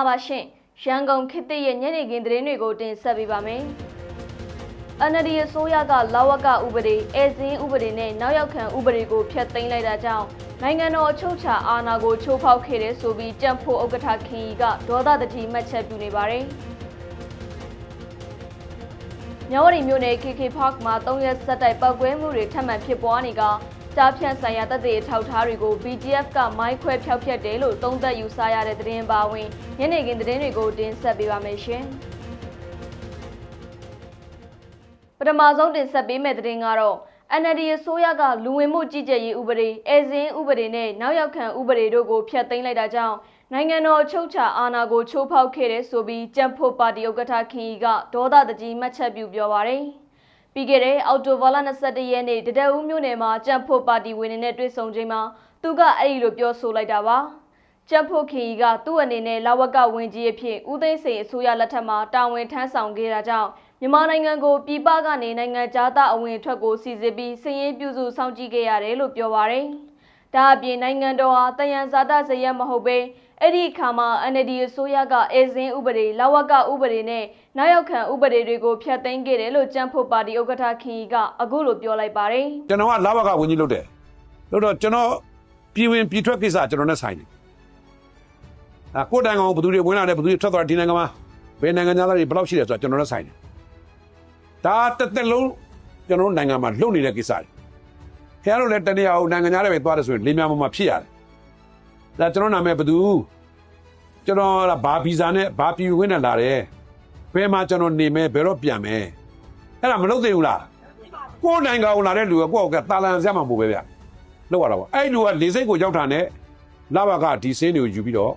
္ဂလာပါရှင်ရန်ကုန်ခေတ်သစ်ရဲ့ညနေခင်းသတင်းတွေကိုတင်ဆက်ပေးပါမယ်။ NLD အစိုးရကလာဝကဥပဒေ၊အဲဇင်းဥပဒေနဲ့နောက်ရောက်ခံဥပဒေကိုဖျက်သိမ်းလိုက်တာကြောင့်နိုင်ငံတော်အချုပ်အခြာအာဏာကိုချိုးဖောက်ခဲ့တဲ့ဆိုပြီးကြံ့ဖို့ဥက္ကဋ္ဌခင်ကြီးကဒေါသတတိမှတ်ချက်ပြုနေပါတယ်။မြဝတီမြို့နယ် KK Park မှာ၃ရက်ဆက်တိုက်ပောက်ကွဲမှုတွေထပ်မံဖြစ်ပွားနေက ကြားဖြန့်ဆိုင်ရာတပ်တွေအထောက်ထားတွေကို BGF ကမိုင်းခွဲဖျောက်ဖျက်တယ်လို့သုံးသပ်ယူဆရတဲ့သတင်းပါဝင်ညနေခင်းသတင်းတွေကိုတင်ဆက်ပေးပါမယ်ရှင်။ပထမဆုံးတင်ဆက်ပေးမယ့်သတင်းကတော့ NLD အစိုးရကလူဝင်မှုကြီးကြပ်ရေးဥပဒေ၊အဲဇင်းဥပဒေနဲ့နောက်ရောက်ခံဥပဒေတို့ကိုဖျက်သိမ်းလိုက်တာကြောင့်နိုင်ငံတော်အချုပ်အခြာအာဏာကိုချိုးဖောက်ခဲ့တဲ့ဆိုပြီးကြံ့ဖို့ပါတီဥက္ကဋ္ဌခင်ကြီးကဒေါသတကြီးမှတ်ချက်ပြုပြောပါရယ်။ ပြီးခဲ့တဲ့အောက်တိုဘာလ22ရက်နေ့တဒအူးမြို့နယ်မှာကြံ့ဖို့ပါတီဝင်တွေနဲ့တွေ့ဆုံချိန်မှာသူကအဲ့ဒီလိုပြောဆိုလိုက်တာပါကြံ့ဖို့ခင်ကြီးကသူ့အနေနဲ့လာဝကဝင်ကြီးအဖြစ်ဦးသိန်းစိန်အစိုးရလက်ထက်မှာတာဝန်ထမ်းဆောင်ခဲ့တာကြောင့်မြန်မာနိုင်ငံကိုပြည်ပကနေနိုင်ငံသားအဝင်အထွက်ကိုစီစစ်ပြီးစည်ရင်းပြုစုစောင့်ကြည့်ခဲ့ရတယ်လို့ပြောပါရယ်ဒါအပြင်နိုင်ငံတော်ဟာတယံဇာတဇယက်မဟုတ်ဘဲ အဲ့ဒီအခါမှာ NLD အစိုးရကအေဇင်းဥပဒေလဝကဥပဒေနဲ့နောက်ရောက်ခံဥပဒေတွေကိုဖျက်သိမ်းခဲ့တယ်လို့ကြံ့ဖို့ပါတီဥက္ကဋ္ဌခင်ကြီးကအခုလိုပြောလိုက်ပါတယ်ကျွန်တော်ကလာဘကဝင်ကြီးလုပ်တယ်လို့တော့ကျွန်တော်ပြည်ဝင်ပြည်ထွက်ကိစ္စကျွန်တော်နဲ့ဆိုင်တယ်အာကိုယ်တိုင်ကောင်ဘယ်သူတွေဝင်လာတယ်ဘယ်သူတွေထွက်သွားတယ်ဒီနိုင်ငံမှာဘယ်နိုင်ငံသားတွေဘယ်လောက်ရှိတယ်ဆိုတာကျွန်တော်နဲ့ဆိုင်တယ်ဒါတစ်သက်လုံးကျွန်တော်တို့နိုင်ငံမှာလုပ်နေတဲ့ကိစ္စတွေခင်ဗျားတို့လည်းတနေရာကိုနိုင်ငံသားတွေပဲသွားတယ်ဆိုရင်လေးများမှာဖြစ်ရတယ် ဒါကျွန်တော်နာမည်ဘယ်သူကျွန်တော်ကဘာဗီဇာနဲ့ဘာပြည်ဝင်နဲ့လာတယ်ဘယ်မှာကျွန်တော်နေမယ်ဘယ်တော့ပြန်မယ်အဲ့ဒါမလုပ်သေးဘူးလားကိုယ်နိုင်ငံကိုလာတဲ့လူကကိုယ့်ကိုယ်ကတာလန်စရမှာမဟုတ်ပဲဗျလောက်ရတာပေါ့အဲ့လူကလေစိတ်ကိုရောက်တာနဲ့လာဘကဒီစင်းတွေကိုယူပြီးတော့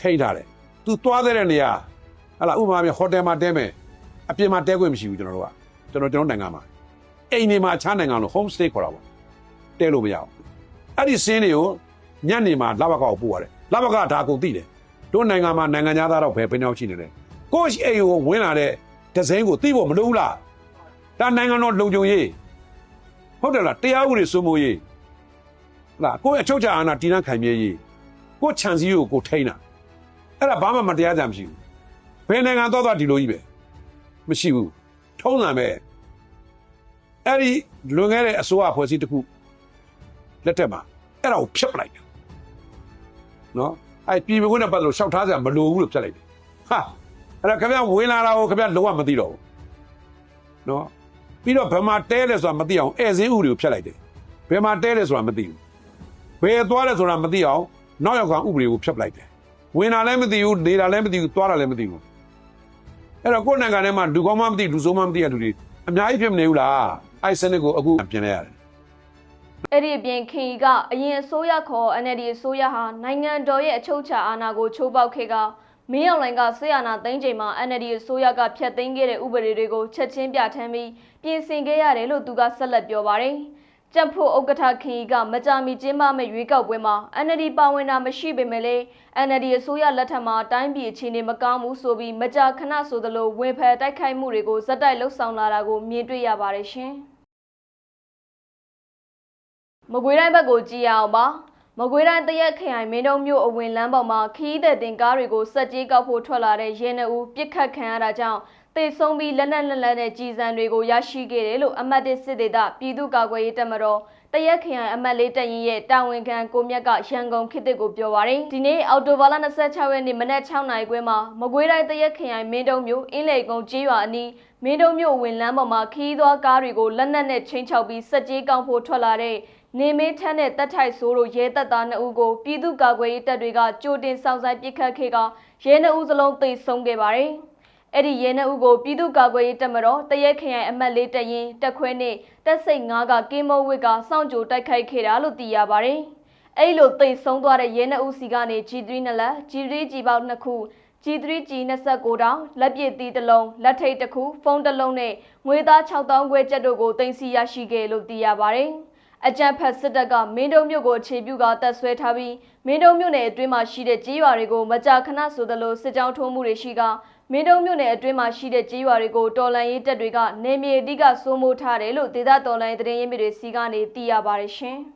ထိန်းထားတယ်သူသွားတဲ့နေရာဟာလာဥပမာပြဟိုတယ်မှာတဲမယ်အပြင်မှာတဲခွင့်မရှိဘူးကျွန်တော်တို့ကကျွန်တော်ကျွန်တော်နိုင်ငံမှာအိမ်နေမှာအခြားနိုင်ငံလို့ home stay ခေါ်တာပေါ့တဲလို့မရဘူးအဲ့ဒီစင်းတွေကို ညနေမှာလာဘကကိုပို့ရတယ်လာဘကဒါကိုသိတယ်တို့နိုင်ငံမှာနိုင်ငံသားတော့ဘယ်ဘယ်နှောက်ရှိနေလဲကိုယ့်အိမ်ကိုဝင်လာတဲ့ဒီဇိုင်းကိုသိဖို့မလိုဘူးလားဒါနိုင်ငံတော်လုံခြုံရေးဟုတ်တယ်လားတရားဥပဒေစိုးမိုးရေးဟလားကိုယ့်အချုပ်ချာအာဏာတည်နှံ့ခိုင်မြဲရေးကိုယ့်ခြံစည်းကိုကိုယ်ထိန်းတာအဲ့ဒါဘာမှမတရားကြမရှိဘူးဘယ်နိုင်ငံတော့တော့ဒီလိုကြီးပဲမရှိဘူးထုံးစံပဲအဲ့ဒီလွန်ခဲ့တဲ့အစိုးရဖွဲ့စည်းတစ်ခုလက်ထက်မှာအဲ့ဒါကိုဖျက်ပလိုက်တယ် နော်အဲ့ပြည်မခွင့်နဲ့ပတ်သက်လို့ရှောက်ထားစရာမလိုဘူးလို့ဖျက်လိုက်တယ်ဟာအဲ့ဒါခင်ဗျာဝင်လာတာကိုခင်ဗျာလုံးဝမသိတော့ဘူးနော်ပြီးတော့ဘယ်မှာတဲလဲဆိုတာမသိအောင်ဧည့်စင်းဥတွေကိုဖျက်လိုက်တယ်ဘယ်မှာတဲလဲဆိုတာမသိဘူးဘယ်သွားလဲဆိုတာမသိအောင်နောက်ရောက်ကဥပဒေကိုဖျက်ပလိုက်တယ်ဝင်တာလည်းမသိဘူးနေတာလည်းမသိဘူးသွားတာလည်းမသိဘူးအဲ့တော့ကိုယ့်နိုင်ငံထဲမှာလူကောင်းမှမသိလူဆိုးမှမသိရလူတွေအများကြီးဖြစ်မနေဘူးလားအဲ့စနစ်ကိုအခုပြင်လဲရတယ် အဲ့ဒီအပြင်ခင်ကြီးကအရင်အစိုးရခေါ် NLD အစိုးရဟာနိုင်ငံတော်ရဲ့အချုပ်အခြာအာဏာကိုချိုးဖောက်ခဲ့ကမင်းအောင်လှိုင်ကဆေးအာဏာသိမ်းချိန်မှာ NLD အစိုးရကဖျက်သိမ်းခဲ့တဲ့ဥပဒေတွေကိုချက်ချင်းပြဋ္ဌာန်းပြီးပြင်ဆင်ခဲ့ရတယ်လို့သူကဆက်လက်ပြောပါတယ်။ကြက်ဖို့ဥက္ကဋ္ဌခင်ကြီးကမကြာမီကျင်းပမဲ့ရွေးကောက်ပွဲမှာ NLD ပါဝင်တာမရှိပေမဲ့လည်း NLD အစိုးရလက်ထက်မှာတိုင်းပြည်အခြေအနေမကောင်းဘူးဆိုပြီးမကြာခဏဆိုသလိုဝင်ဖယ်တိုက်ခိုက်မှုတွေကိုဇက်တိုက်လှုပ်ဆောင်လာတာကိုမြင်တွေ့ရပါတယ်ရှင်။ မကွေးတိုင်းဘက်ကိုကြည့်ရအောင်ပါမကွေးတိုင်းတရက်ခရိုင်မင်းတုံမြို့အဝင်လမ်းပေါ်မှာခီးတဲ့တင်ကားတွေကိုစက်ကြီးကောက်ဖို့ထွက်လာတဲ့ရဲနှအူပြစ်ခတ်ခံရတာကြောင့်တေဆုံးပြီးလက်နက်လက်လက်နဲ့ကြီးစံတွေကိုရရှိခဲ့တယ်လို့အမတ်တစ်စစ်ဒေသပြည်သူ့ကာကွယ်ရေးတပ်မတော်တရက်ခရိုင်အမတ်လေးတပ်ရင်းရဲ့တာဝန်ခံကိုမြတ်ကရန်ကုန်ခေတ်တစ်ကိုပြောပါရယ်ဒီနေ့အော်တိုဘာလ26ရက်နေ့မနက်6နာရီခွဲမှာမကွေးတိုင်းတရက်ခရိုင်မင်းတုံမြို့အင်းလေကုန်းကျေးရွာအနီးမင်းတုံမြို့ဝင်လမ်းပေါ်မှာခီးသွားကားတွေကိုလက်နက်နဲ့ချင်းချောက်ပြီးစက်ကြီးကောက်ဖို့ထွက်လာတဲ့ နေမင်းထန်းနဲ့တက်ထိုက်ဆိုးတို့ရဲတပ်သား2ဦးကိုပြည်သူ့ကာကွယ်ရေးတပ်တွေကကြိုတင်ဆောင်ဆိုင်ပစ်ခတ်ခဲ့ကရဲ2ဦးစလုံးသေဆုံးခဲ့ပါတယ်။အဲ့ဒီရဲ2ဦးကိုပြည်သူ့ကာကွယ်ရေးတပ်မတော်တရက်ခရိုင်အမတ်လေးတရင်တက်ခွဲနဲ့တက်စိတ်9ကကင်းမောဝစ်ကစောင့်ကြိုတိုက်ခိုက်ခဲ့တာလို့သိရပါတယ်။အဲ့လိုသေဆုံးသွားတဲ့ရဲ2ဦးစီကနေ G3 နှစ်လက် G3 G ပေါက်2ခု G3 G 29တောင်လက်ပစ်သီးတစ်လုံးလက်ထိတ်တစ်ခုဖုန်းတစ်လုံးနဲ့ငွေသား6000ခွဲကျပ်တို့ကိုတင်စီရရှိခဲ့လို့သိရပါတယ်။ အကြံဖက်စစ်တပ်ကမင်းတုံမြို့ကိုအခြေပြုကတပ်ဆွဲထားပြီးမင်းတုံမြို့နယ်အတွင်းမှာရှိတဲ့ကြေးရွာတွေကိုမကြာခဏဆိုသလိုစစ်ကြောင်းထိုးမှုတွေရှိကမင်းတုံမြို့နယ်အတွင်းမှာရှိတဲ့ကြေးရွာတွေကိုတော်လန်ရေးတပ်တွေကနေမြေအတိကစိုးမိုးထားတယ်လို့ဒေသတော်လန်ရေးသတင်းရင်းမြစ်တွေစီကနေသိရပါတယ်ရှင်။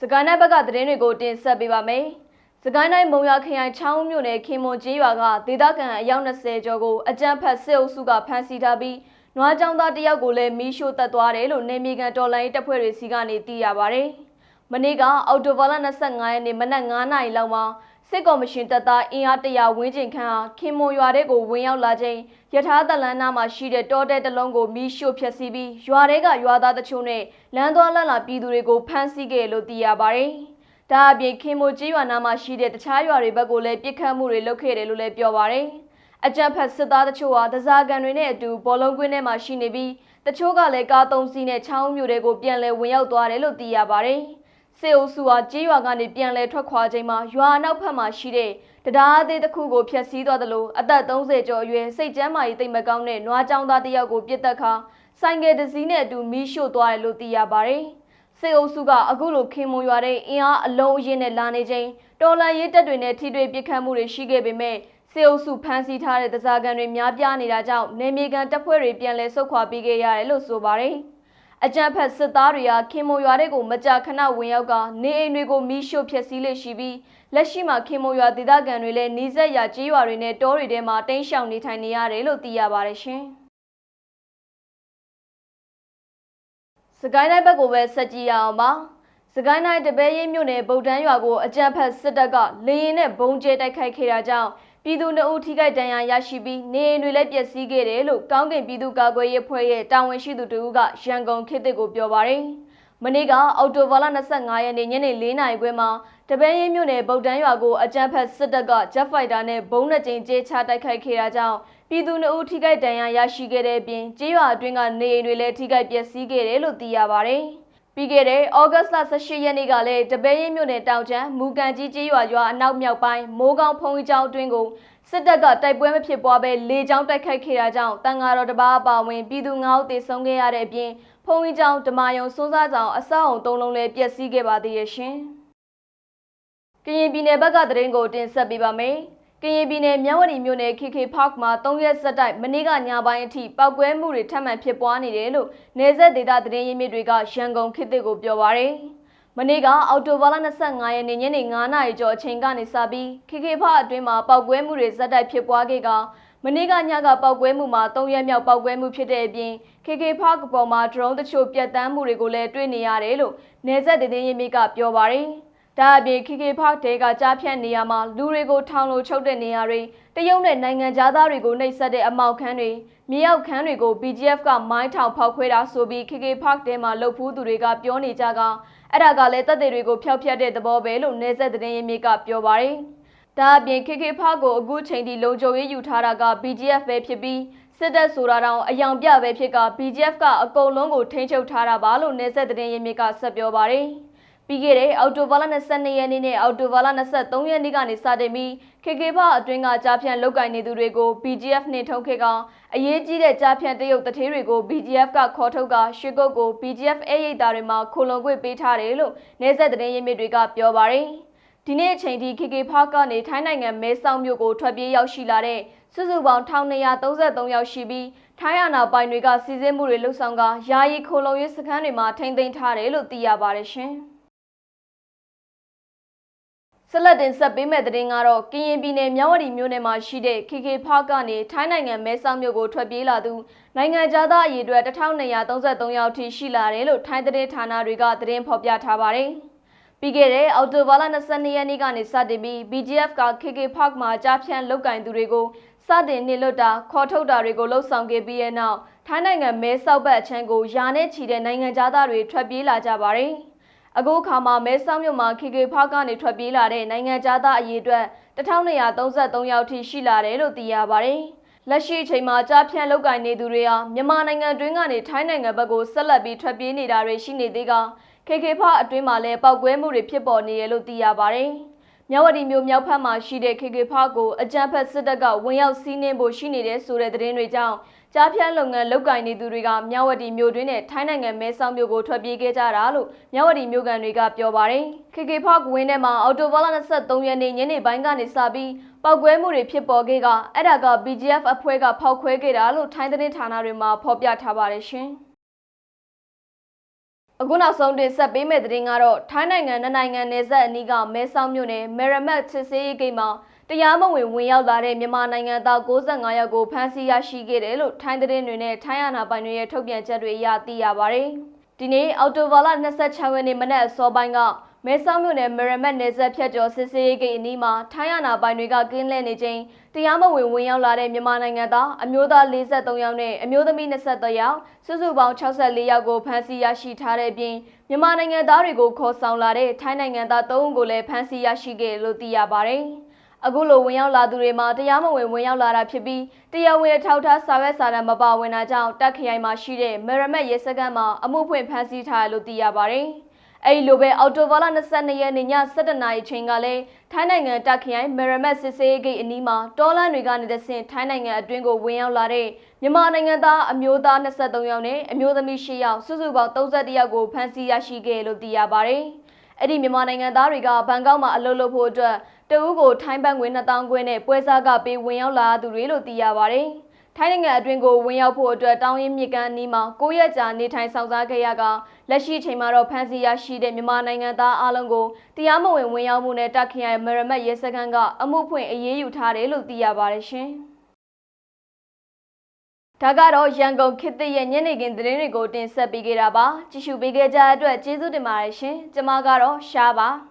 စကိုင်းတိုင်းဘက်ကသတင်းတွေကိုတင်ဆက်ပေးပါမယ်။စကိုင်းတိုင်းမုံရခရိုင်ချောင်းမြို့နယ်ခင်မွန်ကျေးရွာကဒေသခံအယောက်20ကျော်ကိုအကြမ်းဖက်စစ်အုပ်စုကဖမ်းဆီးထားပြီး နွားကြောင်သားတစ်ယောက်ကိုလည်းမီးရှို့တက်သွားတယ်လို့နေမီကန်တော်လိုင်းတပ်ဖွဲ့တွေစီကနေသိရပါဗျ။မနေ့ကအော်တိုဘာလ25ရက်နေ့မနက်9:00နာရီလောက်မှာစစ်ကော်မရှင်တပ်သားအင်အား100ဝန်းကျင်ခန့်ဟာခင်မွန်ရွာတဲ့ကိုဝင်ရောက်လာချိန်ယထာတလန်းနာမှာရှိတဲ့တောတဲ့တလုံးကိုမီးရှို့ဖျက်ဆီးပြီးရွာတွေကရွာသားတချို့နဲ့လမ်းသွားလမ်းလာပြည်သူတွေကိုဖမ်းဆီးခဲ့လို့သိရပါဗျ။ဒါအပြင်ခင်မိုကြီးရွာနာမှာရှိတဲ့တခြားရွာတွေဘက်ကိုလည်းပြစ်ခတ်မှုတွေလုပ်ခဲ့တယ်လို့လည်းပြောပါရယ်။ အကြံဖက်စစ်သားတချို့ဟာတစားကန်တွေနဲ့အတူဘောလုံးကွင်းထဲမှာရှိနေပြီးတချို့ကလည်းကားသုံးစီးနဲ့ချောင်းမျိုးတွေကိုပြန်လည်ဝင်ရောက်သွားတယ်လို့သိရပါရယ်။စေအုပ်စုဟာကြေးရွာကနေပြန်လည်ထွက်ခွာချိန်မှာရွာနောက်ဖက်မှာရှိတဲ့တရားအသေးတစ်ခုကိုဖျက်ဆီးသွားတယ်လို့အသက်30ကျော်အရွယ်စိတ်ကျမ်းမာရေးတိတ်မကောင်းတဲ့နွားချောင်းသားတစ်ယောက်ကိုပြစ်တက်ခါဆိုင်ကယ်တစ်စီးနဲ့အတူမီးရှို့သွားတယ်လို့သိရပါရယ်။စေအုပ်စုကအခုလိုခင်မွန်ရွာတဲ့အင်အားအလုံးအရင်နဲ့လာနေချိန်တော်လန်ရေးတပ်တွေနဲ့ထိတွေ့ပစ်ခတ်မှုတွေရှိခဲ့ပေမဲ့ စေအုပ်စုဖမ်းဆီးထားတဲ့တစားကန်တွေများပြားနေတာကြောင့်နေမြေကန်တပ်ဖွဲ့တွေပြန်လည်ဆုတ်ခွာပေးခဲ့ရတယ်လို့ဆိုပါတယ်။အကြံဖက်စစ်သားတွေကခင်မွန်ရွာတဲ့ကိုမကြာခဏဝင်ရောက်ကနေအိမ်တွေကိုမီးရှို့ဖျက်ဆီးလေရှိပြီးလက်ရှိမှာခင်မွန်ရွာဒေသခံတွေလည်းနှီးဆက်ရာကြေးရွာတွေနဲ့တောတွေထဲမှာတိမ်းရှောင်နေထိုင်နေရတယ်လို့သိရပါတယ်ရှင်။စကိုင်းတိုင်းဘက်ကိုပဲဆက်ကြည့်ရအောင်ပါစကိုင်းတိုင်းတပည့်ရင်းမြို့နယ်ဗုဒ္ဓန်းရွာကိုအကြမ်းဖက်စစ်တပ်ကလေရင်နဲ့ဘုံကျဲတိုက်ခိုက်ခဲ့တာကြောင့် ပြည်သူနှုတ်ထိခိုက်ဒဏ်ရာရရှိပြီးနေအိမ်တွေလည်းပျက်စီးခဲ့တယ်လို့ကောင်းကင်ပြည်သူ့ကာကွယ်ရေးအဖွဲ့ရဲ့တာဝန်ရှိသူတို့ကရန်ကုန်ခေတ်သစ်ကိုပြောပါရယ်မနေ့ကအောက်တိုဘာလ25ရက်နေ့ညနေ4နာရီခွဲမှာတပည့်ရင်းမြို့နယ်ဗုဒ္ဓန်းရွာကိုအကြမ်းဖက်စစ်တပ်ကဂျက်ဖိုက်တာနဲ့ဘုံနှစ်ကြိမ်ကျဲချတိုက်ခိုက်ခဲ့တာကြောင့်ပြည်သူနှုတ်ထိခိုက်ဒဏ်ရာရရှိခဲ့တဲ့အပြင်ကြေးရွာအတွင်းကနေအိမ်တွေလည်းထိခိုက်ပျက်စီးခဲ့တယ်လို့သိရပါဗျ။ ပြီးခဲ့တဲ့ဩဂတ်စ်လ18ရက်နေ့ကလည်းတပည့်ရင်မြို့နယ်တောင်ချမ်းမူကန်ကြီးကြေးရွာရွာအနောက်မြောက်ပိုင်းမိုးကောင်းဖုံးကြီးကျောင်းအတွင်းကိုစစ်တပ်ကတိုက်ပွဲမဖြစ်ပွားဘဲလေကြောင်းတိုက်ခိုက်ခဲ့တာကြောင့်တန်ဃာတော်တစ်ပါးအပါအဝင်ပြည်သူ9ဦးသေဆုံးခဲ့ရတဲ့အပြင်ဖုံးကြီးကျောင်းဓမာယုံစိုးစားဆောင်အဆောက်အုံ၃လုံးလည်းပျက်စီးခဲ့ပါသေးရဲ့ရှင်။ကရင်ပြည်နယ်ဘက်ကသတင်းကိုတင်ဆက်ပေးပါမယ်။ ကရင်ပြည်နယ်မြဝတီမြို့နယ် KK Park မှာ၃ရက်ဆက်တိုက်မနေ့ကညပိုင်းအထိပောက်ကွဲမှုတွေထပ်မံဖြစ်ပွားနေတယ်လို့နေဆက်ဒေတာသတင်းရင်းမြစ်တွေကရန်ကုန်ခေတ်သစ်ကိုပြောပါရယ်မနေ့ကအောက်တိုဘာလ25ရက်နေ့ညနေ9:00နာရီကျော်အချိန်ကနေစပြီး KK Park အတွင်းမှာပောက်ကွဲမှုတွေဇက်တိုက်ဖြစ်ပွားခဲ့ကမနေ့ကညကပောက်ကွဲမှုမှာ၃ရက်မြောက်ပောက်ကွဲမှုဖြစ်တဲ့အပြင် KK Park ပေါ်မှာ drone တချို့ပြတ်တမ်းမှုတွေကိုလည်းတွေ့နေရတယ်လို့နေဆက်သတင်းရင်းမြစ်ကပြောပါရယ် ဒါအပြင် KK Park တဲကကြားဖြတ်နေရမှာလူတွေကိုထောင်လိုချုပ်တဲ့နေရာတွေတရုတ်နဲ့နိုင်ငံသားတွေကိုနှိပ်စက်တဲ့အမောက်ခန်းတွေမြေရောက်ခန်းတွေကို BGF ကမိုင်းထောင်ဖောက်ခွဲတာဆိုပြီး KK Park တဲမှာလှုပ်ဖူးသူတွေကပြောနေကြကအဲ့ဒါကလည်းတပ်တွေတွေကိုဖျောက်ဖျက်တဲ့သဘောပဲလို့နေဆက်သတင်းရင်းမြစ်ကပြောပါရယ်ဒါအပြင် KK Park ကိုအခုချိန်ထိလုံခြုံရေးယူထားတာက BGF ပဲဖြစ်ပြီးစစ်တပ်ဆိုတာတောင်အယောင်ပြပဲဖြစ်က BGF ကအကုန်လုံးကိုထိန်းချုပ်ထားတာပါလို့နေဆက်သတင်းရင်းမြစ်ကဆက်ပြောပါရယ် ပြီးခဲ့တဲ့အော်တိုဘာလ22ရက်နေ့နဲ့အော်တိုဘာလ23ရက်နေ့ကနေစတင်ပြီး KK ဘအတွင်းကကြားဖြန့်လောက်ကင်နေသူတွေကို BGF နှင်ထုတ်ခဲ့ကအရေးကြီးတဲ့ကြားဖြန့်တရုတ်တထေးတွေကို BGF ကခေါ်ထုတ်ကရွှေကုတ်ကို BGF အေးရိတ်သားတွေမှာခိုလုံခွင့်ပေးထားတယ်လို့နေဆက်သတင်းရင်းမြစ်တွေကပြောပါရယ်ဒီနေ့အချိန်ထိ KK ဖားကနေထိုင်းနိုင်ငံမဲဆောက်မြို့ကိုထွက်ပြေးရောက်ရှိလာတဲ့စုစုပေါင်း1233ယောက်ရှိပြီးထိုင်းအာဏာပိုင်တွေကစီစဉ်မှုတွေလှုပ်ဆောင်ကယာယီခိုလုံရေးစခန်းတွေမှာထိန်းသိမ်းထားတယ်လို့သိရပါတယ်ရှင်။ ဆက်လက်တင်ဆက်ပေးမယ့်သတင်းကတော့ကရင်ပြည်နယ်မြဝတီမြို့နယ်မှာရှိတဲ့ KK Park ကနေထိုင်းနိုင်ငံမဲဆောက်မြို့ကိုထွက်ပြေးလာသူနိုင်ငံသားအရေးအတွက်1233ယောက်ထိရှိလာတယ်လို့ထိုင်းသတင်းဌာနတွေကသတင်းဖော်ပြထားပါတယ်။ပြီးခဲ့တဲ့အောက်တိုဘာလ22ရက်နေ့ကနေစတင်ပြီး BGF က KK Park မှာကြားဖြန့်လုတ်ကင်သူတွေကိုစတင်နှိလွတ်တာခေါ်ထုတ်တာတွေကိုလှုပ်ဆောင်ခဲ့ပြီးတဲ့နောက်ထိုင်းနိုင်ငံမဲဆောက်ဘက်အချမ်းကိုယာနဲ့ချီတဲ့နိုင်ငံသားတွေထွက်ပြေးလာကြပါတယ်။ အခုခါမှာမဲဆောက်မြို့မှာ KK Park ကနေထွက်ပြေးလာတဲ့နိုင်ငံသားအရေးအတွက်1233ယောက်ထိရှိလာတယ်လို့သိရပါတယ်။လက်ရှိအချိန်မှာကြားဖြန့်လောက်ကင်နေသူတွေဟာမြန်မာနိုင်ငံတွင်းကနေထိုင်းနိုင်ငံဘက်ကိုဆက်လက်ပြီးထွက်ပြေးနေတာတွေရှိနေသေးက KK Park အတွင်းမှာလည်းပောက်ကွဲမှုတွေဖြစ်ပေါ်နေတယ်လို့သိရပါတယ်။မြဝတီမြို့မြောက်ဖက်မှာရှိတဲ့ KK Park ကိုအကြမ်းဖက်စစ်တပ်ကဝင်ရောက်စီးနင်းဖို့ရှိနေတဲ့ဆိုတဲ့သတင်းတွေကြောင့် ကြားဖြန့်လုပ်ငန်းလုပ်ကင်နေသူတွေကမြဝတီမြို့တွင်းနဲ့ထိုင်းနိုင်ငံမဲဆောက်မြို့ကိုထွက်ပြေးခဲ့ကြတာလို့မြဝတီမြို့ကန်တွေကပြောပါတယ်။ KK Park ဝင်းထဲမှာအော်တိုဘာလ23ရက်နေ့ညနေပိုင်းကနေစပြီးပောက်ကွဲမှုတွေဖြစ်ပေါ်ခဲ့ကအဲ့ဒါက BGF အဖွဲ့ကဖောက်ခွဲခဲ့တာလို့ထိုင်းသတင်းဌာနတွေမှာဖော်ပြထားပါတယ်ရှင်။အခုနောက်ဆုံးတင်ဆက်ပေးမယ့်သတင်းကတော့ထိုင်းနိုင်ငံနဲ့နိုင်ငံနယ်စပ်အနီးကမဲဆောက်မြို့နယ်မေရမတ်စစ်စေးရေးဂိတ်မှာ တရားမဝင်ဝင်ရောက်လာတဲ့မြန်မာနိုင်ငံသား65ယောက်ကိုဖမ်းဆီးရရှိခဲ့တယ်လို့ထိုင်းသတင်းတွေနဲ့ထိုင်းအာဏာပိုင်တွေရဲ့ထုတ်ပြန်ချက်တွေအရသိရပါဗျ။ဒီနေ့အော်တိုဘာလ26ရက်နေ့မနက်အစောပိုင်းကမဲဆောက်မြို့နယ်မေရမတ်နယ်စပ်ဖြတ်ကျော်စစ်စေးရေးဂိတ်အနီးမှာထိုင်းအာဏာပိုင်တွေကကင်းလှည့်နေချိန်တရားမဝင်ဝင်ရောက်လာတဲ့မြန်မာနိုင်ငံသားအမျိုးသား43ယောက်နဲ့အမျိုးသမီး23ယောက်စုစုပေါင်း64ယောက်ကိုဖမ်းဆီးရရှိထားတဲ့အပြင်မြန်မာနိုင်ငံသားတွေကိုခေါ်ဆောင်လာတဲ့ထိုင်းနိုင်ငံသား3ဦးကိုလည်းဖမ်းဆီးရရှိခဲ့တယ်လို့သိရပါတယ်။ အခုလိုဝင်ရောက်လာသူတွေမှာတရားမဝင်ဝင်ရောက်လာတာဖြစ်ပြီးတရားဝင်အထောက်အထားစာရွက်စာတမ်းမပါဝင်တာကြောင့်တက်ခရိုင်မှာရှိတဲ့မေရမတ်ရဲစခန်းမှာအမှုဖွင့်ဖမ်းဆီးထားတယ်လို့သိရပါတယ်။အဲဒီလိုပဲအော်တိုဘာလ22ရက်နေ့ည7:00နာရီချိန်ကလည်းထိုင်းနိုင်ငံတက်ခရိုင်မေရမတ်စစ်စေးဂိတ်အနီးမှာတောလမ်းတွေကနေတဆင့်ထိုင်းနိုင်ငံအတွင်းကိုဝင်ရောက်လာတဲ့မြန်မာနိုင်ငံသားအမျိုးသား23ယောက်နဲ့အမျိုးသမီး10ယောက်စုစုပေါင်း31ယောက်ကိုဖမ်းဆီးရရှိခဲ့လို့သိရပါတယ်။အဲ့ဒီမြန်မာနိုင်ငံသားတွေကဘန်ကောက်မှာအလုပ်လုပ်ဖို့အတွက် တအူးကိုထိုင်းဘတ်ငွေ2000ခွဲနဲ့ပွဲစားကပေးဝင်ရောက်လာသူတွေလို့သိရပါတယ်။ထိုင်းနိုင်ငံအတွင်းကိုဝင်ရောက်ဖို့အတွက်တောင်းရင်မြစ်ကမ်းအနီးမှာ9ရက်ကြာနေထိုင်ဆောင်စားခဲ့ရကလက်ရှိအချိန်မှာတော့ဖမ်းဆီးရရှိတဲ့မြန်မာနိုင်ငံသားအလုံးကိုတရားမဝင်ဝင်ရောက်မှုနဲ့တက်ခရိုင်မရမတ်ရဲစခန်းကအမှုဖွင့်အရေးယူထားတယ်လို့သိရပါတယ်ရှင်။ဒါကတော့ရန်ကုန်ခေတ်သစ်ရဲ့ညနေခင်းသတင်းတွေကိုတင်ဆက်ပေးခဲ့တာပါ။ကြည့်ရှုပေးခဲ့ကြတဲ့အတွက်ကျေးဇူးတင်ပါတယ်ရှင်။ကျွန်မကတော့ရှားပါ။